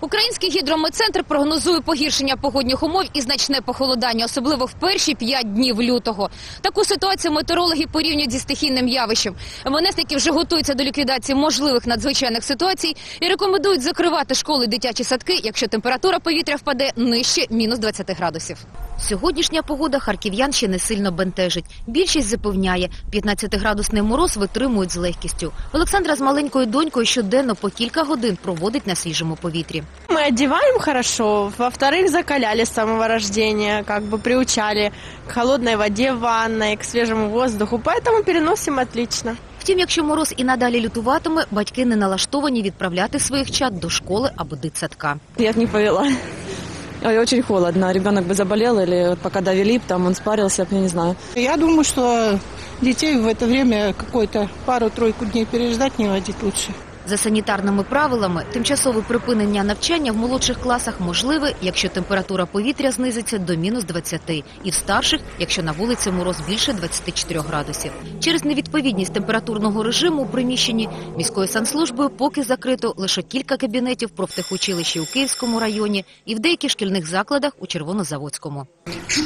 Український гідрометцентр прогнозує погіршення погодних умов і значне похолодання, особливо в перші п'ять днів лютого. Таку ситуацію метеорологи порівнюють зі стихійним явищем. МНСники вже готуються до ліквідації можливих надзвичайних ситуацій і рекомендують закривати школи дитячі садки, якщо температура повітря впаде нижче мінус 20 градусів. Сьогоднішня погода харків'ян ще не сильно бентежить. Більшість запевняє, 15-градусний мороз витримують з легкістю. Олександра з маленькою донькою щоденно по кілька годин проводить на свіжому повітрі. Мы одеваем хорошо, во-вторых, закаляли с самого рождения, как бы приучали к холодной воде в ванной, к свежему воздуху, поэтому переносим отлично. Втім, якщо мороз і надалі лютуватиме, батьки не налаштовані відправляти своїх чад до школи або дитсадка. Я б не повела. Ой, очень холодно. Ребенок бы заболел или вот пока довели, б, там он спарился, б, я не знаю. Я думаю, что детей в это время какой-то пару-тройку дней переждать не водить лучше. За санітарними правилами, тимчасове припинення навчання в молодших класах можливе, якщо температура повітря знизиться до мінус 20, і в старших, якщо на вулиці мороз більше 24 градусів. Через невідповідність температурного режиму у приміщенні міською санслужбою поки закрито лише кілька кабінетів профтехучилищі у Київському районі і в деяких шкільних закладах у Червонозаводському.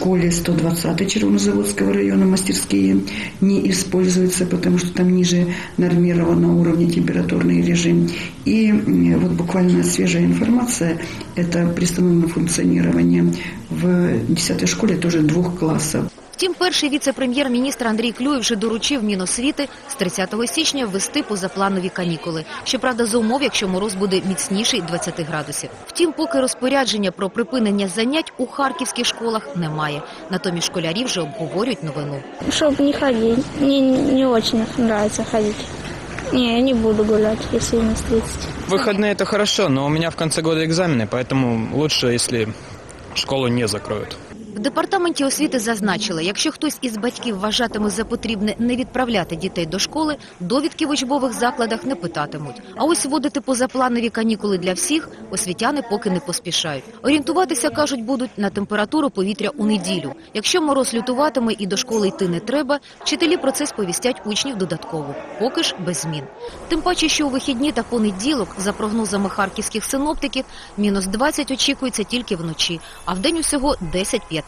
Школе 120 Червонозаводского района мастерские не используются, потому что там ниже нормированного уровня температурный режим. И вот буквально свежая информация, это приостановлено функционирование в 10 школе тоже двух классов. Втім, перший віце-прем'єр-міністр Андрій Клюєв вже доручив Міносвіти з 30 січня ввести позапланові канікули. Щоправда, за умов, якщо мороз буде міцніший 20 градусів. Втім, поки розпорядження про припинення занять у харківських школах немає. Натомість школярі вже обговорюють новину. Чтоб не ходить. Мне не очень нравится ходить. Не, я не буду гулять, если минус 30. Выходные это хорошо, но у меня в конце года экзамены, поэтому лучше, если школу не закроют. В департаменті освіти зазначили, якщо хтось із батьків вважатиме за потрібне не відправляти дітей до школи, довідки в учбових закладах не питатимуть. А ось вводити позапланові канікули для всіх освітяни поки не поспішають. Орієнтуватися, кажуть, будуть на температуру повітря у неділю. Якщо мороз лютуватиме і до школи йти не треба, вчителі про це сповістять учнів додатково, поки ж без змін. Тим паче, що у вихідні та понеділок, за прогнозами харківських синоптиків, мінус 20 очікується тільки вночі, а вдень усього 10-15.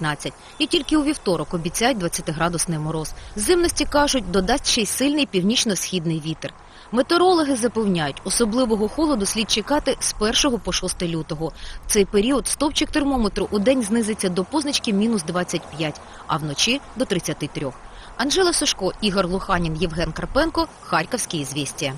І тільки у вівторок обіцяють 20-градусний мороз. Зимності, кажуть, додасть ще й сильний північно-східний вітер. Метеорологи запевняють, особливого холоду слід чекати з 1 по 6 лютого. В цей період стовпчик термометру у день знизиться до позначки мінус 25, а вночі до 33. Анжела Сушко, Ігор Луханін, Євген Карпенко, Харківські ізвістія.